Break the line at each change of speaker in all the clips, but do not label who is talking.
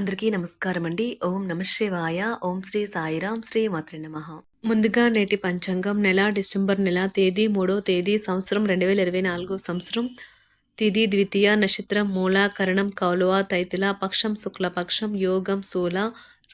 అందరికీ నమస్కారం అండి. ఓం నమ శివాయ. ఓం శ్రీ సాయిరాం శ్రీ మాత్రి నమ. ముందుగా నేటి పంచాంగం నెల డిసెంబర్ నెల తేదీ మూడో తేదీ సంవత్సరం రెండు వేల ఇరవై నాలుగో సంవత్సరం. తిది ద్వితీయ నక్షత్రం మూల కరణం కౌలువ తైతిల పక్షం శుక్లపక్షం యోగం శూల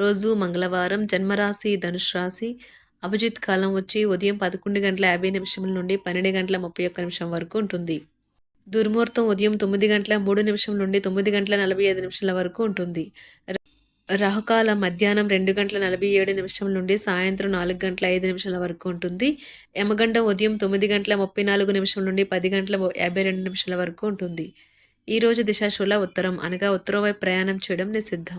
రోజు మంగళవారం జన్మరాశి ధనుష్ రాశి. అభిజిత్ కాలం వచ్చి ఉదయం పదకొండు గంటల యాభై నిమిషముల నుండి పన్నెండు గంటల ముప్పై ఒక్క నిమిషం వరకు ఉంటుంది. దుర్ముహూర్తం ఉదయం తొమ్మిది గంటల మూడు నిమిషం నుండి తొమ్మిది గంటల నలభై ఐదు నిమిషాల వరకు ఉంటుంది. రాహుకాల మధ్యాహ్నం రెండు గంటల నలభై ఏడు నిమిషం నుండి సాయంత్రం నాలుగు గంటల ఐదు నిమిషాల వరకు ఉంటుంది. యమగండ ఉదయం తొమ్మిది గంటల ముప్పై నాలుగు నిమిషం నుండి పది గంటల యాభై రెండు నిమిషాల వరకు ఉంటుంది. ఈ రోజు దిశాశూల ఉత్తరం అనగా ఉత్తరం వైపు ప్రయాణం చేయడం నిషిద్ధం.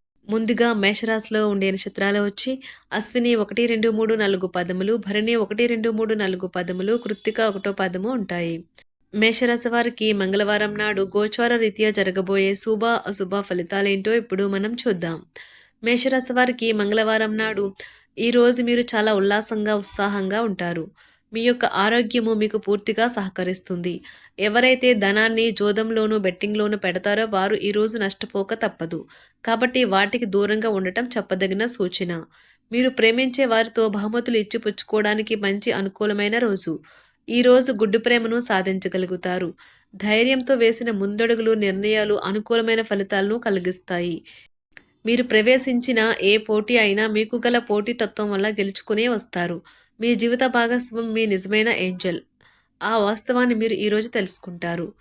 ముందుగా మేషరాశిలో ఉండే నక్షత్రాలు వచ్చి అశ్విని ఒకటి రెండు మూడు నాలుగు పదములు భరణి ఒకటి రెండు మూడు నాలుగు పదములు కృత్తిక ఒకటో పదము ఉంటాయి. మేషరాశి వారికి మంగళవారం నాడు గోచార రీత్యా జరగబోయే శుభ అశుభ ఫలితాలేంటో ఇప్పుడు మనం చూద్దాం. మేషరాశి వారికి మంగళవారం నాడు ఈరోజు మీరు చాలా ఉల్లాసంగా ఉత్సాహంగా ఉంటారు. మీ యొక్క ఆరోగ్యము మీకు పూర్తిగా సహకరిస్తుంది. ఎవరైతే ధనాన్ని జోదంలోను బెట్టింగ్లోను పెడతారో వారు ఈరోజు నష్టపోక తప్పదు. కాబట్టి వాటికి దూరంగా ఉండటం చెప్పదగిన సూచన. మీరు ప్రేమించే వారితో బహుమతులు ఇచ్చి పుచ్చుకోవడానికి మంచి అనుకూలమైన రోజు. ఈ రోజు గుడ్డు ప్రేమను సాధించగలుగుతారు. ధైర్యంతో వేసిన ముందడుగులు నిర్ణయాలు అనుకూలమైన ఫలితాలను కలిగిస్తాయి. మీరు ప్రవేశించిన ఏ పోటీ అయినా మీకు గల పోటీతత్వం వల్ల గెలుచుకునే వస్తారు. మీ జీవిత భాగస్వామి మీ నిజమైన ఏంజల్. ఆ వాస్తవాన్ని మీరు ఈరోజు తెలుసుకుంటారు.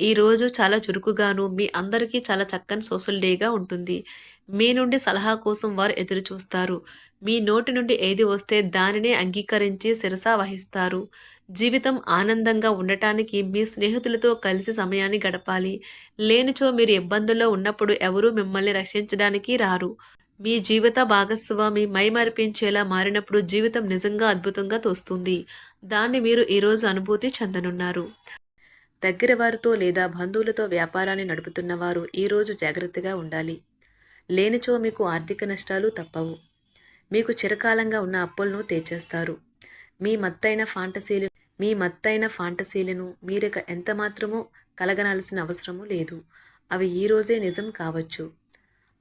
ఈరోజు చాలా చురుకుగాను మీ అందరికీ చాలా చక్కని సోషల్ డేగా ఉంటుంది. మీ నుండి సలహా కోసం వారు ఎదురు చూస్తారు మీ నోటి నుండి ఏది వస్తే దానినే అంగీకరించి శిరస వహిస్తారు. జీవితం ఆనందంగా ఉండటానికి మీ స్నేహితులతో కలిసి సమయాన్ని గడపాలి. లేనిచో మీరు ఇబ్బందుల్లో ఉన్నప్పుడు ఎవరూ మిమ్మల్ని రక్షించడానికి రారు. మీ జీవిత భాగస్వామి మైమరిపించేలా మారినప్పుడు జీవితం నిజంగా అద్భుతంగా తోస్తుంది. దాన్ని మీరు ఈరోజు అనుభూతి చెందనున్నారు. దగ్గర వారితో లేదా బంధువులతో వ్యాపారాన్ని నడుపుతున్న వారు ఈరోజు జాగ్రత్తగా ఉండాలి. లేనిచో మీకు ఆర్థిక నష్టాలు తప్పవు. మీకు చిరకాలంగా ఉన్న అప్పులను తీర్చేస్తారు. మీ మత్తైన ఫాంటసీలు మీ మత్తైన ఫాంటసీలను మీరిక ఎంత మాత్రమో కలగనాల్సిన అవసరము లేదు. అవి ఈ రోజే నిజం కావచ్చు.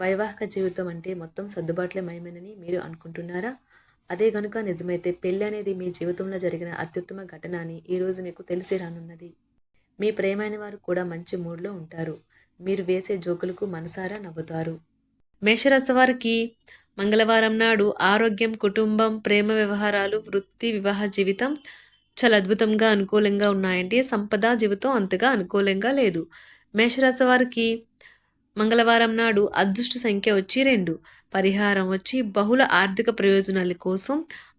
వైవాహిక జీవితం అంటే మొత్తం సర్దుబాట్లే మయమేనని మీరు అనుకుంటున్నారా? అదే గనుక నిజమైతే పెళ్ళి అనేది మీ జీవితంలో జరిగిన అత్యుత్తమ ఘటన అని ఈరోజు మీకు తెలిసి రానున్నది. మీ ప్రేమైన వారు కూడా మంచి మూడ్లో ఉంటారు. మీరు వేసే జోకులకు మనసారా నవ్వుతారు. మేషరాశి వారికి మంగళవారం నాడు ఆరోగ్యం కుటుంబం ప్రేమ వ్యవహారాలు వృత్తి వివాహ జీవితం చాలా అద్భుతంగా అనుకూలంగా ఉన్నాయండి సంపద జీవితం అంతగా అనుకూలంగా లేదు. మేషరాశి వారికి మంగళవారం నాడు అదృష్ట సంఖ్య వచ్చి రెండు. పరిహారం వచ్చి బహుళ ఆర్థిక ప్రయోజనాల కోసం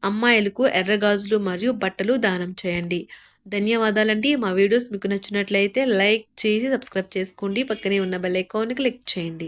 అమ్మాయిలకు ఎర్రగాజులు మరియు బట్టలు దానం చేయండి. ధన్యవాదాలండి. మా వీడియోస్ మీకు నచ్చినట్లయితే లైక్ చేసి సబ్స్క్రైబ్ చేసుకోండి. పక్కనే ఉన్న బెల్ ఐకాన్ క్లిక్ చేయండి.